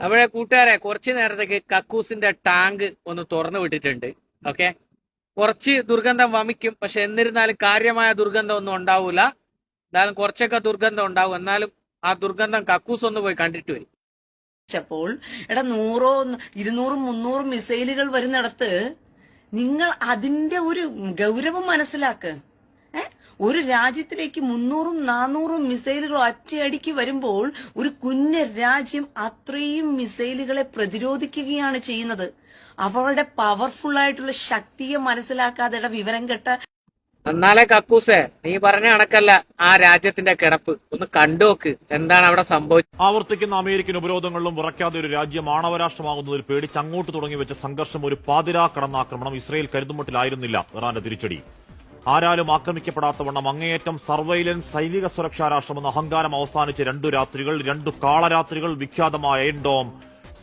അവിടെ കൂട്ടുകാരെ കുറച്ചു നേരത്തേക്ക് കക്കൂസിന്റെ ടാങ്ക് ഒന്ന് തുറന്നു വിട്ടിട്ടുണ്ട്. ഓക്കെ? കുറച്ച് ദുർഗന്ധം വമിക്കും പക്ഷെ എന്നിരുന്നാലും കാര്യമായ ദുർഗന്ധം ഒന്നും ഉണ്ടാവൂല. എന്നാലും കുറച്ചൊക്കെ ദുർഗന്ധം ഉണ്ടാവും. എന്നാലും ആ ദുർഗന്ധം കക്കൂസ് ഒന്ന് പോയി കണ്ടിട്ട് വരും. പ്പോൾ എടാ നൂറോ ഇരുന്നൂറും മുന്നൂറും മിസൈലുകൾ വരുന്നിടത്ത് നിങ്ങൾ അതിന്റെ ഒരു ഗൗരവം മനസ്സിലാക്ക്. ഏ ഒരു രാജ്യത്തിലേക്ക് മുന്നൂറും നാനൂറും മിസൈലുകൾ ഒറ്റയടിക്ക് വരുമ്പോൾ ഒരു കുഞ്ഞ രാജ്യം അത്രയും മിസൈലുകളെ പ്രതിരോധിക്കുകയാണ് ചെയ്യുന്നത്. അവരുടെ പവർഫുൾ ആയിട്ടുള്ള ശക്തിയെ മനസ്സിലാക്കാതെ വിവരം കെട്ട എന്നാലേ കക്കൂസേ നീ പറഞ്ഞ കണക്കല്ല ആ രാജ്യത്തിന്റെ കിടപ്പ്. ഒന്ന് കണ്ടുനോക്ക് എന്താണ് അവിടെ സംഭവിച്ചത്? ആവർത്തിക്കുന്ന അമേരിക്കൻ ഉപരോധങ്ങളിലും ഉറക്കാതെ ഒരു രാജ്യം ആണവരാഷ്ട്രമാകുന്നതിൽ പേടിച്ച് അങ്ങോട്ട് തുടങ്ങി വെച്ച സംഘർഷം ഒരു പാതിരാ കടന്നാക്രമണം ഇസ്രയേൽ കരുതുമട്ടിലായിരുന്നില്ല ഇറാന്റെ തിരിച്ചടി. ആരാലും ആക്രമിക്കപ്പെടാത്തവണ്ണം അങ്ങേയറ്റം സർവൈലൻസ് സൈനിക സുരക്ഷാ രാഷ്ട്രമെന്ന അഹങ്കാരം അവസാനിച്ച് രണ്ടു രാത്രികൾ രണ്ടു കാളരാത്രികൾ വിഖ്യാതമായ എൻഡോം.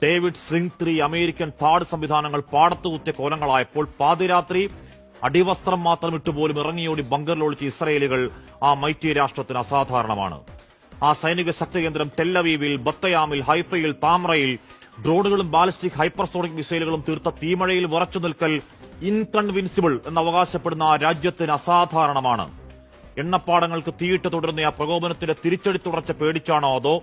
ഡേവിഡ് സിംഗ് ത്രീ അമേരിക്കൻ പാട് സംവിധാനങ്ങൾ പാടത്തു കുത്തിയ കോലങ്ങളായപ്പോൾ പാതിരാത്രി അടിവസ്ത്രം മാത്രം ഇട്ടുപോലും ഇറങ്ങിയോടി ബങ്കറിലൊളിച്ച ഇസ്രയേലുകൾ ആ മൈറ്റി രാഷ്ട്രത്തിന് അസാധാരണമാണ്. ആ സൈനിക ശക്തി കേന്ദ്രം ടെല്ലവീവിൽ ബത്തയാമിൽ ഹൈഫയിൽ താമ്രയിൽ ഡ്രോണുകളും ബാലിസ്റ്റിക് ഹൈപ്പർസോണിക് മിസൈലുകളും തീർത്ത തീമഴയിൽ വിറച്ചു നിൽക്കൽ ഇൻകൺവിൻസിബിൾ എന്ന് അവകാശപ്പെടുന്ന ആ രാജ്യത്തിന് അസാധാരണമാണ്. എണ്ണപ്പാടങ്ങൾക്ക് തീയിട്ട് തുടരുന്ന ആ പ്രകോപനത്തിന്റെ തിരിച്ചടി തുടർച്ച പേടിച്ചാണോ അതോ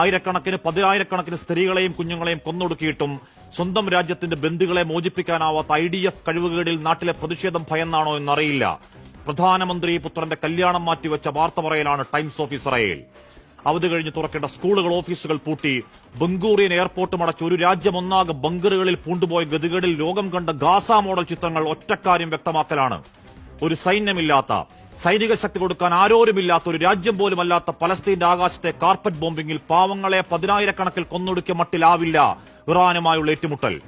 ആയിരക്കണക്കിന് പതിനായിരക്കണക്കിന് സ്ത്രീകളെയും കുഞ്ഞുങ്ങളെയും കൊന്നൊടുക്കിയിട്ടും സ്വന്തം രാജ്യത്തിന്റെ ബന്ധുക്കളെ മോചിപ്പിക്കാനാവാത്ത ഐ ഡി എഫ് കഴിവുകേടിൽ നാട്ടിലെ പ്രതിഷേധം ഭയന്നാണോ എന്നറിയില്ല. പ്രധാനമന്ത്രി പുത്രന്റെ കല്യാണം മാറ്റിവെച്ച വാർത്ത പറയലാണ് ടൈംസ് ഓഫ് ഇസ്രായേൽ അവധി കഴിഞ്ഞ് തുറക്കേണ്ട സ്കൂളുകൾ ഓഫീസുകൾ പൂട്ടി. ബംഗൂറിയൻ എയർപോർട്ടും അടച്ച് ഒരു രാജ്യം ഒന്നാകെ ബങ്കറുകളിൽ പൂണ്ടുപോയ ഗതികേടിൽ ലോകം കണ്ട ഗാസ മോഡൽ ചിത്രങ്ങൾ ഒറ്റക്കാര്യം വ്യക്തമാക്കലാണ്. ഒരു സൈന്യമില്ലാത്ത സൈനിക ശക്തി കൊടുക്കാൻ ആരോരുമില്ലാത്ത ഒരു രാജ്യം പോലും അല്ലാത്ത പലസ്തീന്റെ ആകാശത്തെ കാർപ്പറ്റ് ബോംബിംഗിൽ പാവങ്ങളെ പതിനായിരക്കണക്കിൽ കൊന്നൊടുക്കിയ മട്ടിലാവില്ല ഇറാനുമായുള്ള ഏറ്റുമുട്ടൽ.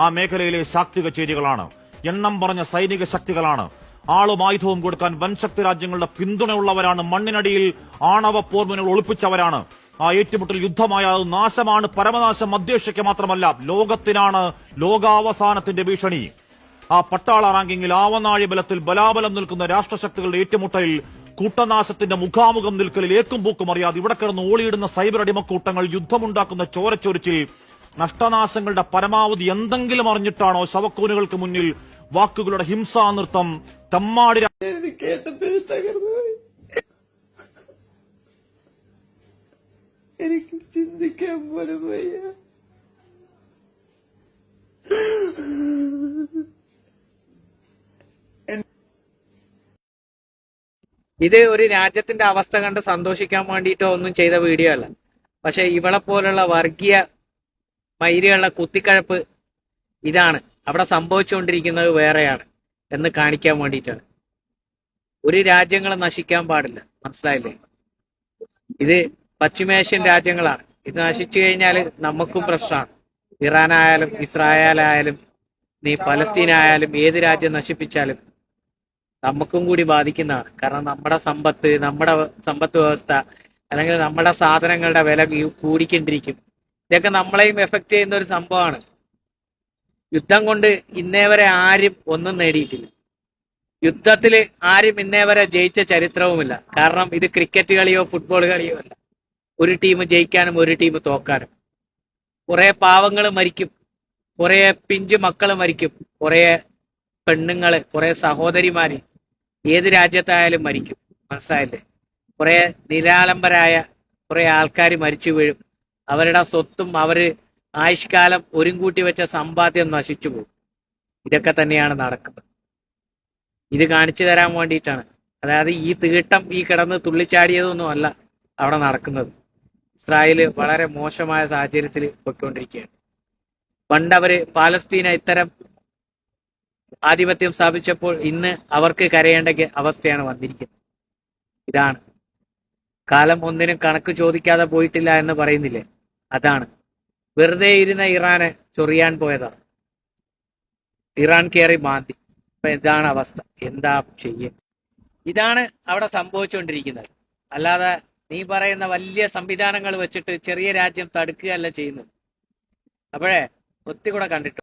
ആ മേഖലയിലെ ശാക്തിക ചേരികളാണ്. എണ്ണം പറഞ്ഞ സൈനിക ശക്തികളാണ്. ആളും ആയുധവും കൊടുക്കാൻ വൻശക്തി രാജ്യങ്ങളുടെ പിന്തുണയുള്ളവരാണ്. മണ്ണിനടിയിൽ ആണവ പോർമുനകൾ ഒളിപ്പിച്ചവരാണ്. ആ ഏറ്റുമുട്ടൽ യുദ്ധമായ നാശമാണ് പരമനാശം മധ്യേഷ്യയ്ക്ക് മാത്രമല്ല ലോകത്തിനാണ് ലോകാവസാനത്തിന്റെ ഭീഷണി. ആ പട്ടാള റാങ്കിങ്ങിൽ ആവനാഴി ബലത്തിൽ ബലാബലം നിൽക്കുന്ന രാഷ്ട്രശക്തികളുടെ ഏറ്റുമുട്ടലിൽ കൂട്ടനാശത്തിന്റെ മുഖാമുഖം നിൽക്കലിൽ ഏക്കും പൂക്കും അറിയാതെ ഇവിടെ കിടന്ന് ഓളിയിടുന്ന സൈബർ അടിമക്കൂട്ടങ്ങൾ യുദ്ധമുണ്ടാക്കുന്ന ചോരച്ചൊരിച്ചിൽ നഷ്ടനാശങ്ങളുടെ പരമാവധി എന്തെങ്കിലും അറിഞ്ഞിട്ടാണോ ശവക്കൂനുകൾക്ക് മുന്നിൽ വാക്കുകളുടെ ഹിംസാ നൃത്തം തമ്മാടി എനിക്ക് ചിന്തിക്കാൻ പോലും വയ്യ. ഇത് ഒരു രാജ്യത്തിന്റെ അവസ്ഥ കണ്ട് സന്തോഷിക്കാൻ വേണ്ടിയിട്ടോ ഒന്നും ചെയ്ത വീഡിയോ അല്ല. പക്ഷെ ഇവളെ പോലുള്ള വർഗീയ മൈരിയുള്ള കുത്തിക്കഴപ്പ് ഇതാണ്. അവിടെ സംഭവിച്ചുകൊണ്ടിരിക്കുന്നത് വേറെയാണ് എന്ന് കാണിക്കാൻ വേണ്ടിയിട്ടാണ്. ഒരു രാജ്യങ്ങൾ നശിക്കാൻ പാടില്ല. മനസ്സിലായില്ലേ? ഇത് പശ്ചിമേഷ്യൻ രാജ്യങ്ങളാണ്. ഇത് നശിച്ചു കഴിഞ്ഞാൽ നമുക്കും പ്രശ്നമാണ്. ഇറാനായാലും ഇസ്രായേലായാലും നീ പലസ്തീനായാലും ഏത് രാജ്യം നശിപ്പിച്ചാലും നമുക്കും കൂടി ബാധിക്കുന്നതാണ്. കാരണം നമ്മുടെ സമ്പത്ത് നമ്മുടെ സമ്പത്ത് വ്യവസ്ഥ അല്ലെങ്കിൽ നമ്മുടെ സാധനങ്ങളുടെ വില കൂടിക്കൊണ്ടിരിക്കും. ഇതൊക്കെ നമ്മളെയും എഫക്ട് ചെയ്യുന്ന ഒരു സംഭവമാണ്. യുദ്ധം കൊണ്ട് ഇന്നേ വരെ ആരും ഒന്നും നേടിയിട്ടില്ല. യുദ്ധത്തിൽ ആരും ഇന്നേ വരെ ജയിച്ച ചരിത്രവുമില്ല. കാരണം ഇത് ക്രിക്കറ്റ് കളിയോ ഫുട്ബോൾ കളിയോ അല്ല. ഒരു ടീം ജയിക്കാനും ഒരു ടീം തോക്കാനും. കുറേ പാവങ്ങൾ മരിക്കും. കുറേ പിഞ്ചു മക്കൾ മരിക്കും. കുറേ പെണ്ണുങ്ങൾ കുറേ സഹോദരിമാര് ഏത് രാജ്യത്തായാലും മരിക്കും. മനസ്സിലായില്ലേ? കുറേ നിരാലംബരായ കുറേ ആൾക്കാർ മരിച്ചു വീഴും. അവരുടെ സ്വത്തും അവർ ആയുഷ്കാലം ഒരുങ്കൂട്ടി വെച്ച സമ്പാദ്യം നശിച്ചു പോകും. ഇതൊക്കെ തന്നെയാണ് നടക്കുന്നത്. ഇത് കാണിച്ചു തരാൻ വേണ്ടിയിട്ടാണ്. അതായത് ഈ തീട്ടം ഈ കിടന്ന് തുള്ളിച്ചാടിയതൊന്നും അല്ല അവിടെ നടക്കുന്നത്. ഇസ്രായേൽ വളരെ മോശമായ സാഹചര്യത്തിൽ പൊയ്ക്കൊണ്ടിരിക്കുകയാണ്. പണ്ട് അവർ പാലസ്തീന ഇത്തരം ആധിപത്യം സ്ഥാപിച്ചപ്പോൾ ഇന്ന് അവർക്ക് കരയേണ്ട അവസ്ഥയാണ് വന്നിരിക്കുന്നത്. ഇതാണ്. കാലം ഒന്നിനും കണക്ക് ചോദിക്കാതെ പോയിട്ടില്ല എന്ന് പറയുന്നില്ലേ? അതാണ്. വെറുതെ ഇരുന്ന ഇറാനെ ചൊറിയാൻ പോയതാ. ഇറാൻ കയറി മാന്തി. അപ്പൊ ഇതാണ് അവസ്ഥ. എന്താ ചെയ്യും? ഇതാണ് അവിടെ സംഭവിച്ചുകൊണ്ടിരിക്കുന്നത് അല്ലാതെ നീ പറയുന്ന വലിയ സംവിധാനങ്ങൾ വെച്ചിട്ട് ചെറിയ രാജ്യം തടുക്കുകയല്ല ചെയ്യുന്നത്. അപ്പോഴേ ഒത്തിരി കൂടെ കണ്ടിട്ടു